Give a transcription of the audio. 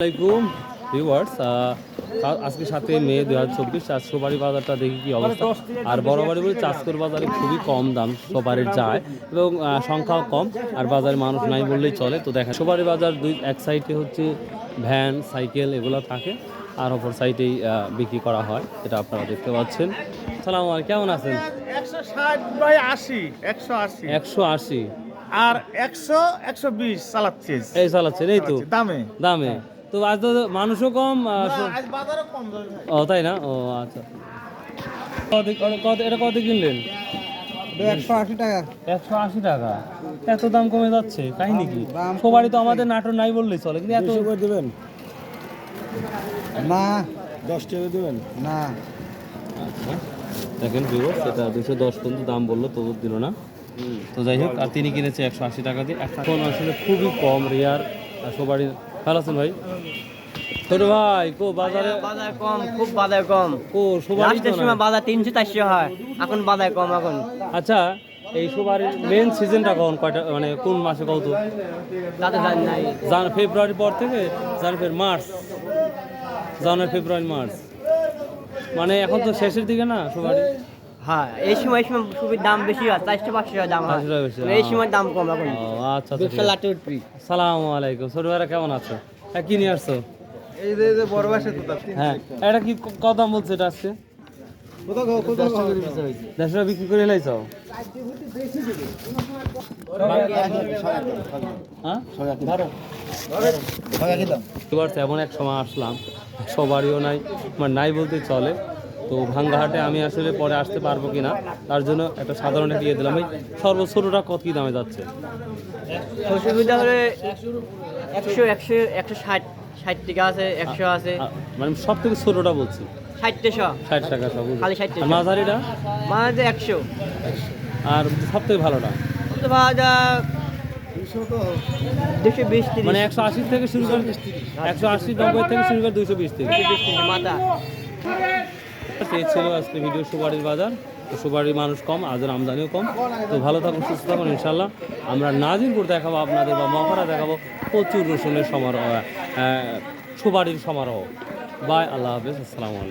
আসসালামাইকুম ভিউয়ার্স আজকে সাথে মে দু হাজার চব্বিশ সুপারি বাজারটা দেখি কি অবস্থা। আর বড় বাড়ি বলে চাষকর বাজারে খুবই কম দাম সুপারির যায় এবং সংখ্যাও কম আর বাজারে মানুষ নাই বললেই চলে। তো দেখেন সুপারি বাজার দুই এক সাইডে হচ্ছে ভ্যান সাইকেল এগুলো থাকে আর অপর সাইডেই বিক্রি করা হয় এটা আপনারা দেখতে পাচ্ছেন। সালাম আলাইকুম কেমন আছেন? একশো ষাট বাই আশি একশো আশি। একশো আশি। আর একশো একশো বিশ চালাচ্ছি এই চালাচ্ছেন এই তো। দামে। দামে। তো আজ তো মানুষও কম। ও তাই না? ও আচ্ছা। কত এটা কত কিনলেন? একশো আশি টাকা। একশো আশি টাকা। এত দাম কমে যাচ্ছে কাহিনি কি সবারই তো আমাদের নাটোর নাই বললেই চলে কিন্তু এত করে দেবেন? না। দশ টাকা দেবেন? না। আচ্ছা। দেখেন ভিভো সেটা দুশো দশ পর্যন্ত দাম বলল তবু দিল না। তো যাই হোক আর তিনি কিনেছে একশো আশি টাকা দিয়ে। এখন আসলে খুবই কম রেয়ার আর সবারই ভালো আছেন ভাই? ছোট ভাই কো বাজারে? বাজার কম খুব বাজার কম। কো না। সময় বাজার তিনশো চারশো হয় এখন বাজার কম এখন। আচ্ছা এই সবারই মেন সিজনটা কখন? কয়টা মানে কোন মাসে কত? তাতে জানি নাই জান ফেব্রুয়ারি পর থেকে জানুয়ারি মার্চ। জানুয়ারি ফেব্রুয়ারি মার্চ। মানে এখন তো শেষের দিকে না সবারই? হ্যাঁ এই সময় এই সময় খুবই দাম বেশি হয় চারশো পাঁচশো টাকা দাম হয়। 500 টাকা বেশি, এই। সময় দাম কম এখন। আচ্ছা আচ্ছা ঠিক ব্যবসা লাটে উঠবি সালাম আলাইকুম। ছোট ভাইরা কেমন আছো? হ্যাঁ কি নিয়ে আসছো? এই যে যে বড় বাসে তো হ্যাঁ এটা কি কত দাম বলছে এটা আজকে? দেড়শো বিক্রি করে হ্যাঁ? এবার এমন এক সময় আসলাম সবারইও নাই মানে নাই বলতে চলে। তো ভাঙ্গাহাটে আমি আসলে পরে আসতে পারব কিনা তার জন্য একটা সাধারণ একটা ইয়ে দিলাম। এই সর্বোচ্চটা কত কি দামে যাচ্ছে? অসুবিধা হলে একশো একশো একশো ষাট ষাট টাকা আছে একশো আছে। মানে সব থেকে ছোটটা বলছি। ষাট টাকা সব খালি 60 টাকা। আর মাঝারিটা একশো। আর সব থেকে ভালোটা মানে একশো আশি থেকে শুরু করে একশো আশি নব্বই থেকে শুরু করে দুশো বিশ থেকে মাথা। ছিল আজকে ভিডিও সুপারির বাজার। তো সুপারির মানুষ কম আজের আমদানিও কম। তো ভালো থাকুন, সুস্থ থাকুন ইনশাল্লাহ আমরা নাজিরপুর দেখাবো আপনাদের বা মহারা দেখাবো প্রচুর রসুনের সমারোহ সুপারির সমারোহ। বাই আল্লাহ হাফিজ, আসসালামু আলাইকুম।